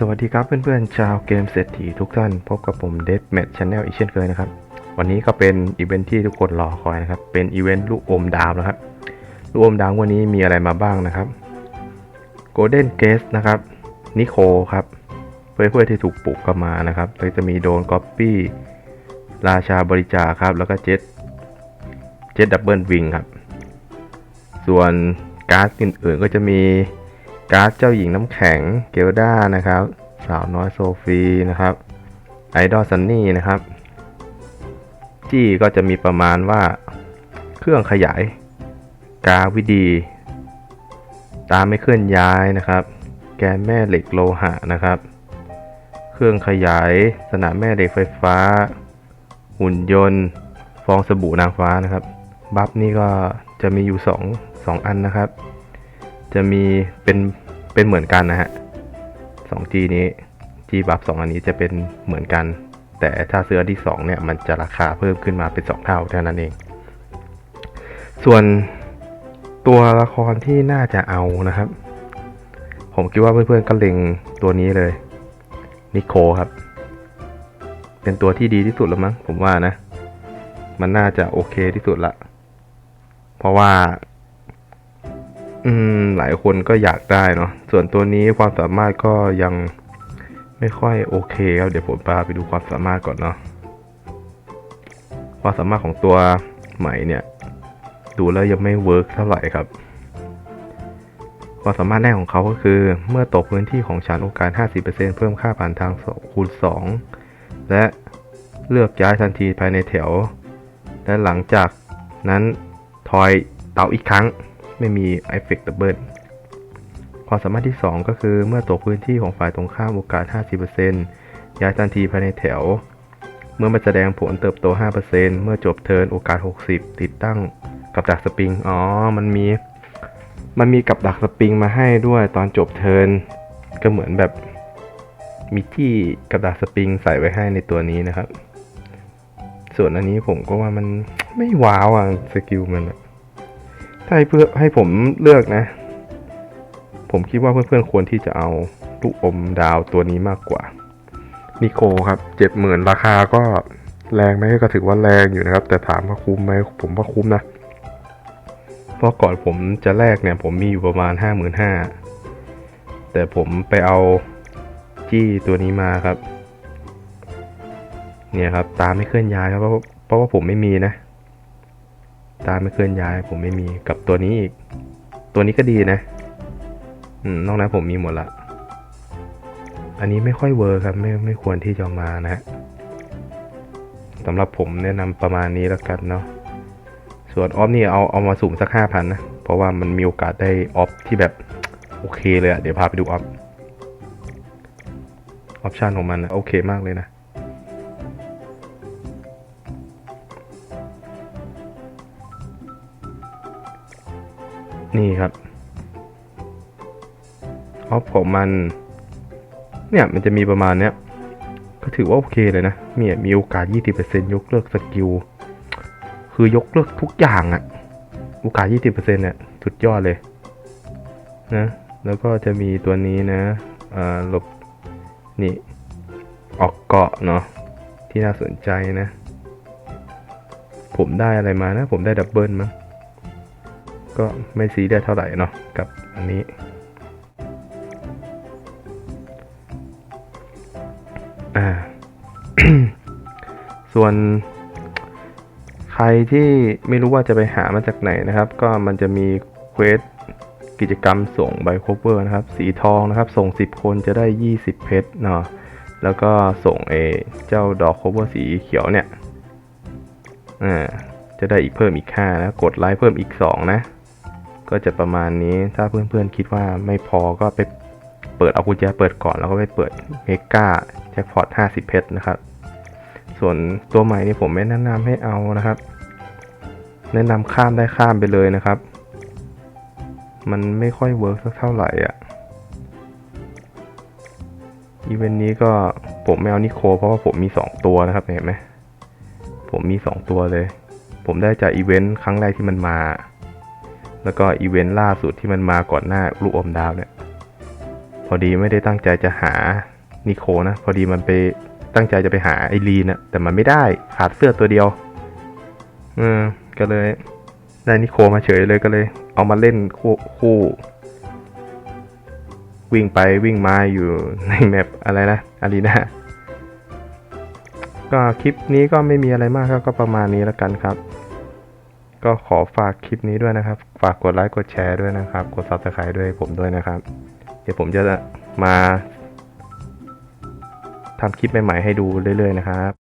สวัสดีครับเพื่อนๆชาวเกมเศรษฐีทุกท่าน พบกับผมเด a แมทช n แนลอีกเช่นเคยนะครับ วันนี้ก็เป็นอีเวนท์ที่ทุกคนรอคอยนะครับ เป็นอีเวนต์ลูกอมดาวนะครับ ลูกอมดาววันนี้มีอะไรมาบ้างนะครับโกลเด้นเกสนะครับนิโคครับเพื่อนๆที่ถูกปลุกก็มานะครับแล้วจะมีโดนก๊อปปี้ราชาบริจาคครับ แล้วก็เจ็ตเจ็ตดับเบิลวิงครับ ส่วนการ์ดอื่นๆก็จะมี การ์ดเจ้าหญิงน้ำแข็งเกลดานะครับ สาวน้อยโซฟีนะครับไอดอลซันนี่นะครับ จี้ก็จะมีประมาณว่าเครื่องขยาย กาวิดี ตาไม่เคลื่อนย้ายนะครับ แกนแม่เหล็กโลหะนะครับ เครื่องขยายสนามแม่เหล็กไฟฟ้า หุ่นยนต์ ฟองสบู่นางฟ้านะครับ บัฟนี่ก็จะมีอยู่2 2อันนะครับ จะมีเป็นเป็นเหมือนกันนะฮะสองจีนี้จีบัฟสองอันนี้จะเป็นเหมือนกัน แต่ถ้าซื้ออันที่สองเนี่ย มันจะราคาเพิ่มขึ้นมาเป็นสองเท่าเท่านั้นเอง ส่วนตัวละครที่น่าจะเอานะครับ ผมคิดว่าเพื่อนๆก็เล็งตัวนี้เลยนิโคครับ เป็นตัวที่ดีที่สุดแล้วมั้งผมว่านะ มันน่าจะโอเคที่สุดละ เพราะว่า อืมหลายคนก็อยากได้เนาะส่วนตัวนี้ความสามารถก็ยังไม่ค่อยโอเคครับเดี๋ยวผมพาไปดูความสามารถก่อนเนาะความสามารถของตัวใหม่เนี่ย ดูแล้วยังไม่เวิร์กเท่าไหร่ครับความสามารถแรกของเขาก็คือ เมื่อตกพื้นที่ของฉันโอกาส 50%เพิ่มค่าผ่านทางคูณ 2 และเลือกย้ายทันทีภายในแถว และหลังจากนั้นทอยเตาอีกครั้ง ไม่มีเอฟเฟกต์ดับเบิลความสามารถที่ 2 ก็คือเมื่อตกพื้นที่ของฝ่ายตรงข้ามโอกาส 50%ย้ายทันทีภายในแถว เมื่อมันแสดงผลเติบโต 5%เมื่อจบเทิร์นโอกาส 60 ติดตั้งกับดักสปริง อ๋อ มันมี มันมีกับดักสปริงมาให้ด้วยตอนจบเทิร์นก็เหมือนแบบมีที่กับดักสปริงใส่ไว้ให้ในตัวนี้นะครับ ส่วนอันนี้ผมก็ว่ามันไม่ว้าวอะสกิลมันอะ ถ้าให้เพื่อให้ผมเลือกนะ ผมคิดว่าเพื่อนๆควรที่จะเอาลูกอมดาวตัวนี้มากกว่า นิโคครับเจ็ดหมื่นราคาก็แรงไหมก็ถือว่าแรงอยู่นะครับ แต่ถามว่าคุ้มไหมผมว่าคุ้มนะ เพราะก่อนผมจะแลกเนี่ย ผมมีอยู่ประมาณห้าหมื่นห้าแต่ผมไปเอาจี้ตัวนี้มาครับ เนี่ยครับ ตาไม่เคลื่อนย้ายครับเพราะเพราะว่าผมไม่มีนะ ตาไม่เคลื่อนย้าย ผมไม่มีกับตัวนี้อีก ตัวนี้ก็ดีนะ อืมนอกนั้นผมมีหมดละ อันนี้ไม่ค่อยเวิร์ครับ ไม่ไม่ควรที่จะมานะฮะสำหรับผมแนะนำประมาณนี้แล้วกันเนาะส่วนออฟนี่เอาเอามาสุ่มสักห้าพันนะ เพราะว่ามันมีโอกาสได้ออฟที่แบบโอเคเลยอะเดี๋ยวพาไปดูออฟออปชันของมันนะโอเคมากเลยนะ นี่ครับออฟของมัน เนี่ยมันจะมีประมาณเนี้ย ก็ถือว่าโอเคเลยนะมีมีโอกาส 20%ยกเลิกสกิล คือยกเลิกทุกอย่างอะโอกาส 20%เนี่ยสุดยอดเลยนะแล้วก็จะมีตัวนี้นะอ่าหลบนี่ออกเกาะเนาะที่น่าสนใจนะ ผมได้อะไรมานะ ผมได้ดับเบิลมั้ง ก็ไม่ซีได้เท่าไหร่เนาะกับอันนี้ อ่า ส่วนใครที่ไม่รู้ว่าจะไปหามาจากไหนนะครับ ก็มันจะมีเควสกิจกรรมส่งใบโคเวอร์นะครับ สีทองนะครับ ส่ง 10 คนจะได้ 20 เพชรเนาะแล้วก็ส่งเอเจ้าดอกโคเวอร์สีเขียวเนี่ยอ่าจะได้อีกเพิ่มอีก 5 นะ กดไลค์เพิ่มอีก 2 นะ ก็จะประมาณนี้ถ้าเพื่อนๆคิดว่าไม่พอก็ไปเปิดเอากุญแจเปิดก่อนแล้วก็ไปเปิดเมกาแจ็คพอต50 เพชรนะครับ ส่วนตัวใหม่นี่ผมไม่แนะนำให้เอานะครับ แนะนำข้ามได้ข้ามไปเลยนะครับ มันไม่ค่อยเวิร์กสักเท่าไหร่อะอีเวนต์นี้ก็ผมไม่เอานิโคเพราะว่าผมมี 2 ตัวนะครับเห็นไหมผมมี 2 ตัวเลย ผมได้จากอีเวนต์ครั้งแรกที่มันมา แล้วก็อีเวนต์ล่าสุดที่มันมาก่อนหน้าลูกอมดาวเนี่ย พอดีไม่ได้ตั้งใจจะหานิโคนะ พอดีมันไปตั้งใจจะไปหาไอรีนะแต่มันไม่ได้ขาดเสื้อตัวเดียวเออก็เลยได้นิโคมาเฉยเลยก็เลย เอามาเล่นคู่คู่วิ่งไปวิ่งมาอยู่ในแมปอะไรนะอารีนาก็คลิปนี้ก็ไม่มีอะไรมากครับก็ประมาณนี้แล้วกันครับ ก็ขอฝากคลิปนี้ด้วยนะครับ ฝากกดไลค์กดแชร์ด้วยนะครับ กด subscribe ด้วยผมด้วยนะครับ เดี๋ยวผมจะมาทำคลิปใหม่ๆให้ดูเรื่อยๆนะครับ